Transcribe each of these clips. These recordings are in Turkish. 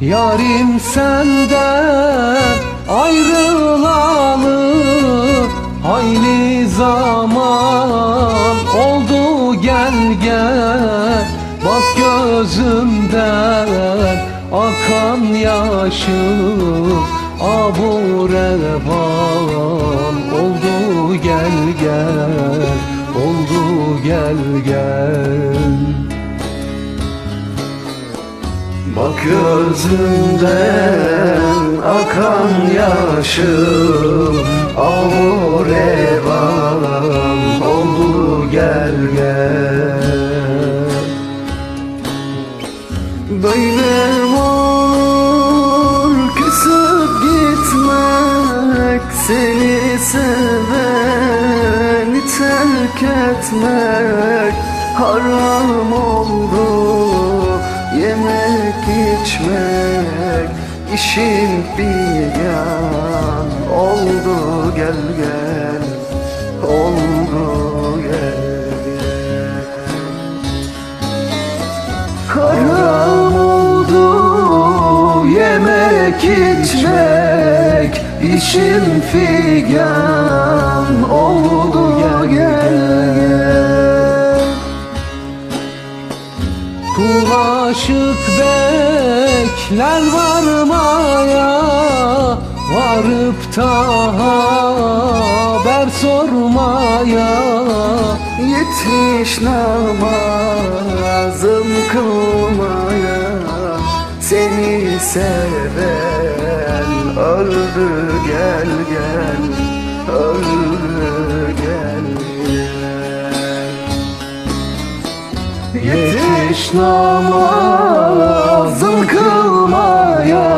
Yarim senden ayrılalı Hayli zaman oldu gel gel Bak gözümden akan yaşım Abu revan oldu gel gel Oldu gel gel Bak gözümden akan yaşım Ağır revan oldu gel gel. Böyle mi olur küsüp gitmek Seni seveni terk etmek Haram oldu içmek işin bir yan. Oldu gel gel Oldu gel gel. Haram oldu yemek içmek işin figan oldu aşık bekler varmaya Varıp da haber sormaya. Yetiş namazım kılmaya Seni seven öldü gel gel Öldü hiç namazım kılmaya.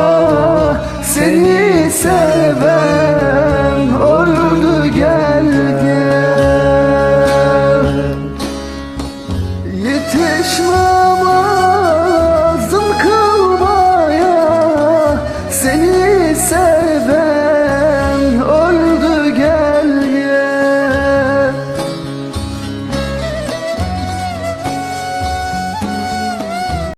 Seni seven öldü gel gel. Yetişmez.